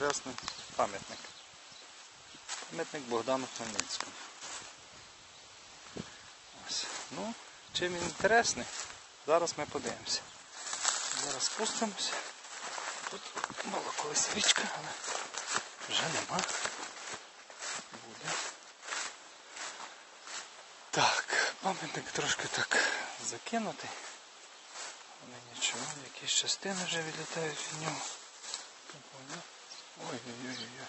інтересний пам'ятник. Пам'ятник Богдану Хмельницькому. Ось. Ну, чим він інтересний, зараз ми подивимося. Зараз спустимося. Тут була колись річка, але вже нема. Буде. Так, пам'ятник трошки так закинутий. Але нічого, якісь частини вже відлітають від нього. Ой-ой-ой.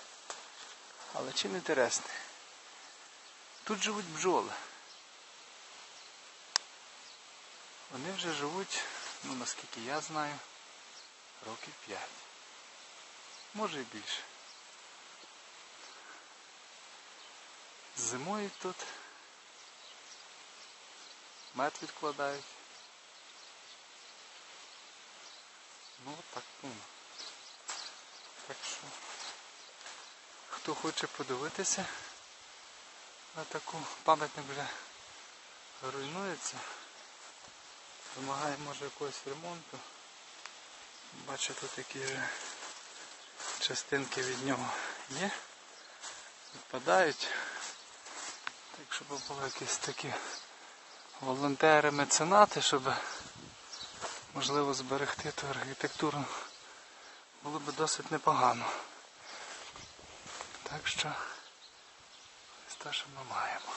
Але чим інтересний? Тут живуть бджоли. Вони вже живуть, ну наскільки я знаю, років 5. Може і більше. Зимують тут. Мед відкладають. Ну так, ну. Так що, хто хоче подивитися на таку пам'ятник вже руйнується, вимагає може якогось ремонту. Бачу тут такі вже частинки від нього є, відпадають. Так щоб були якісь такі волонтери-меценати, щоб можливо зберегти ту архітектуру було б досить непогано. Так що ось те, що ми маємо.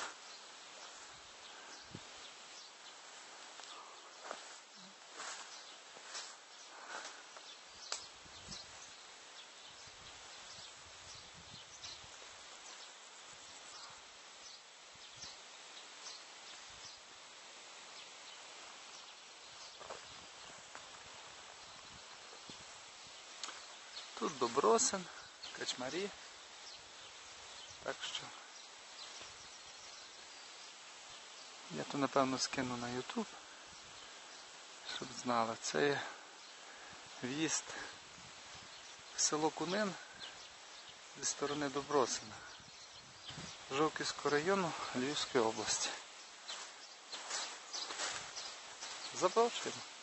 Тут Добросин, Качмарі. Так що я то напевно скину на YouTube, щоб знали. Це є в'їзд в село Кунин зі сторони Добросина. Жовківського району Львівської області. Запрошуємо.